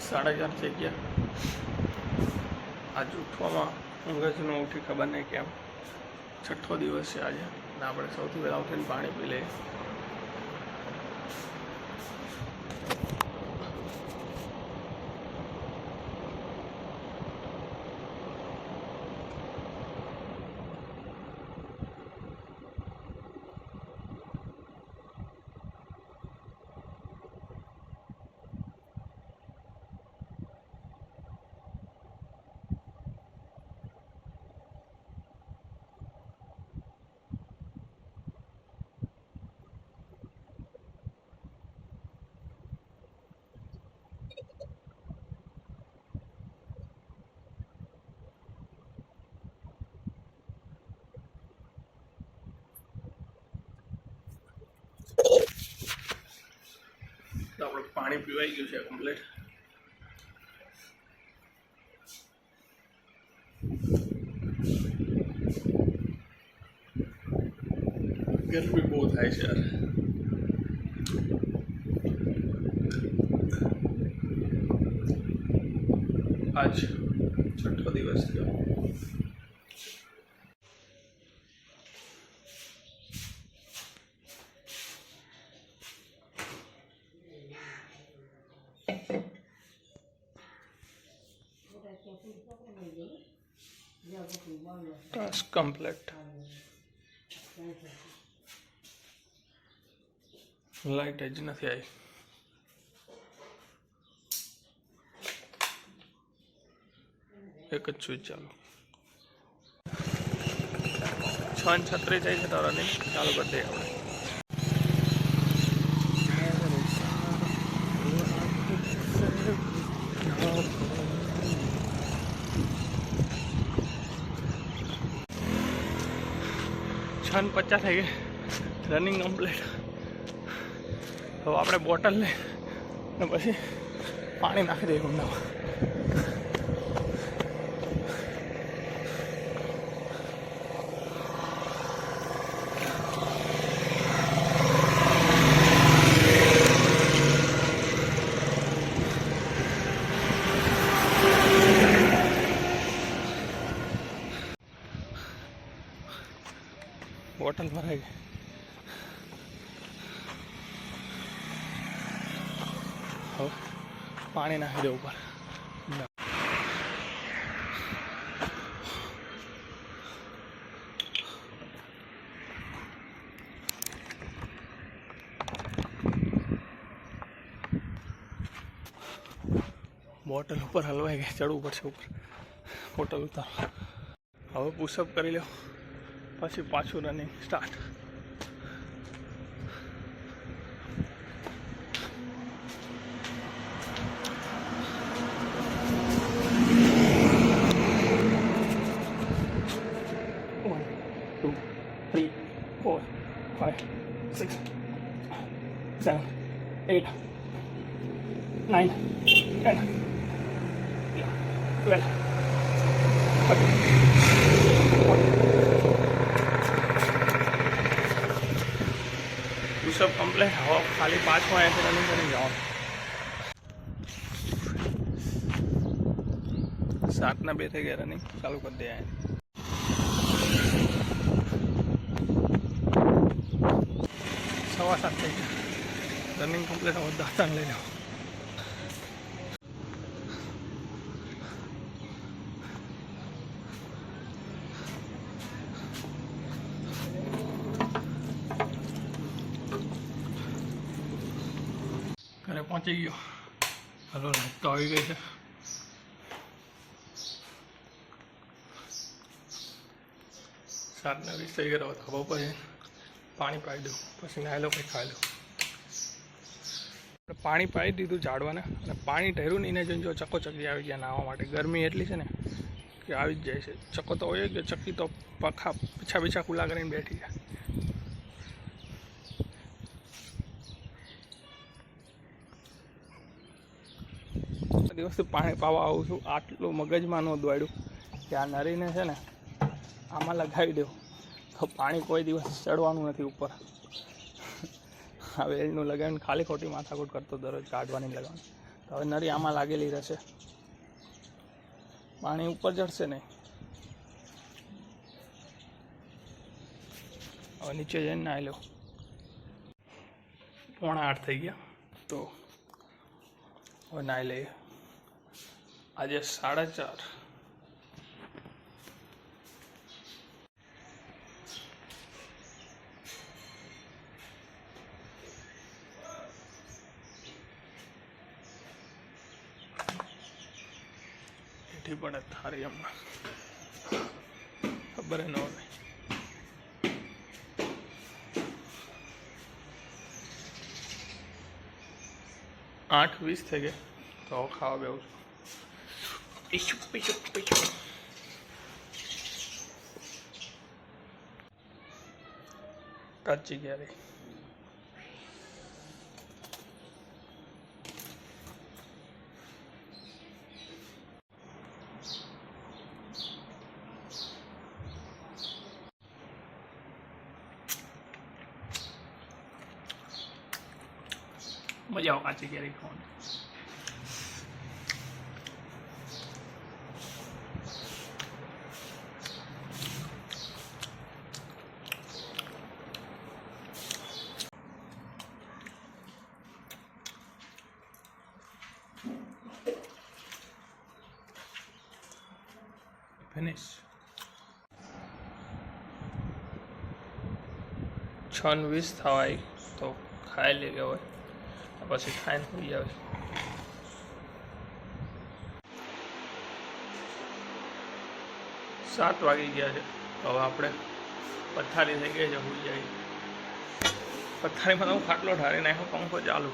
સાડા ચાર થઈ ગયા. આજ ઉઠવામાં ઊંઘ જ ન ઉઠી ખબર નહીં કેમ. છઠ્ઠો દિવસ છે આજે. આપણે સૌથી પહેલાં ઉઠીને પાણી પી લઈએ તો આપણે પાણી પીવાઈ ગયું છે કમ્પ્લીટ ગરમી બહુ થાય છે યાર. આજ છઠ્ઠો દિવસ થયો. ટાસ્ક કમ્પ્લીટ લાઈટ જ નથી આવી. એક જ સ્વિચ ચાલુ. છ છત્રીસ આવી છે તારાની ચાલુ કરી દઈએ આપણે. છ પચાસ થઈ ગઈ. રનિંગ કમ્પ્લીટ હવે આપણે બોટલ લઈ ને પછી પાણી નાખી દઈએ ઊંડામાં બોટલ ભરાઈ ગઈ. હવે, પાણી નાખી દે ઉપર. બોટલ ઉપર હલવાઈ ગઈ, ચડવું પડશે ઉપર. બોટલ ઉતાર. હવે પુશઅપ કરી લો પછી પાછું running start six, seven, eight, nine, ten, twelve, thirteen, fourteen. Pushup complete હવે ખાલી પાંચમાં અહીંયાથી રનિંગ કરી જવાનું સાતના બે થઈ ગયા રનિંગ ચાલુ કરી દે સવા સાત થઈ ગયા રનિંગ કમ્પ્લીટ હવે દાતાને લઈ જાઓ ઘરે પહોંચી ગયો. હલો લાઈટ તો આવી ગઈ છે. સાતના વીસ થઈ ગયા ઉપર જઈને પાણી પાઈ દઉં, પછી નાહી લો કંઈ ખાઈ લઉં આપણે પાણી પાઈ દીધું ઝાડવાને, અને પાણી ઢેરું ને એને જોઈને જો ચકો ચકી આવી ગયા નાહવા માટે. ગરમી એટલી છે ને કે આવી જ જાય છે. ચકો તો હોય કે ચક્કી તો પખા પીછા પીછા ખુલ્લા કરીને બેઠી છે આ દિવસથી પાણી પાવા આવું છું? આટલું મગજમાં ન દોડ્યું. કે આ નરીને છે ને, આમાં લગાવી દઉં. તો પાણી કોઈ દિવસ ચડવાનું નથી ઉપર. હવે વેલનું લગાવીને ખાલી ખોટી માથાકૂટ કરતો દરરોજ કાઢવાની લગાવવાની. તો હવે નરી આમાં લાગેલી રહેશે. પાણી ઉપર ચડશે નહીં. હવે નીચે જઈને નાહી લો પોણા આઠ થઈ ગયા. તો હવે નાહી લઈએ. આજે સાડા ચાર. એઠી પડે થારી હમણાં. ખબર ન હોય. આઠ વીસ થઈ ગઈ તો ખાવા બેવું છું. પીછું પીછું પીછું કાચી ક્યારે મજા આવે કાચી કેરી ખાવાની ફિનિશ છ ને વીસ થવાય તો ખાઈ લેવી હોય પછી ખાઈને હોઈ આવે. સાત વાગી ગયા છે. હવે આપણે પથારી થઈ ગઈ છે, હોઈ જાય પથારીમાં તો હું ખાટલો ઠારી નાખ્યો, પંખો ચાલુ.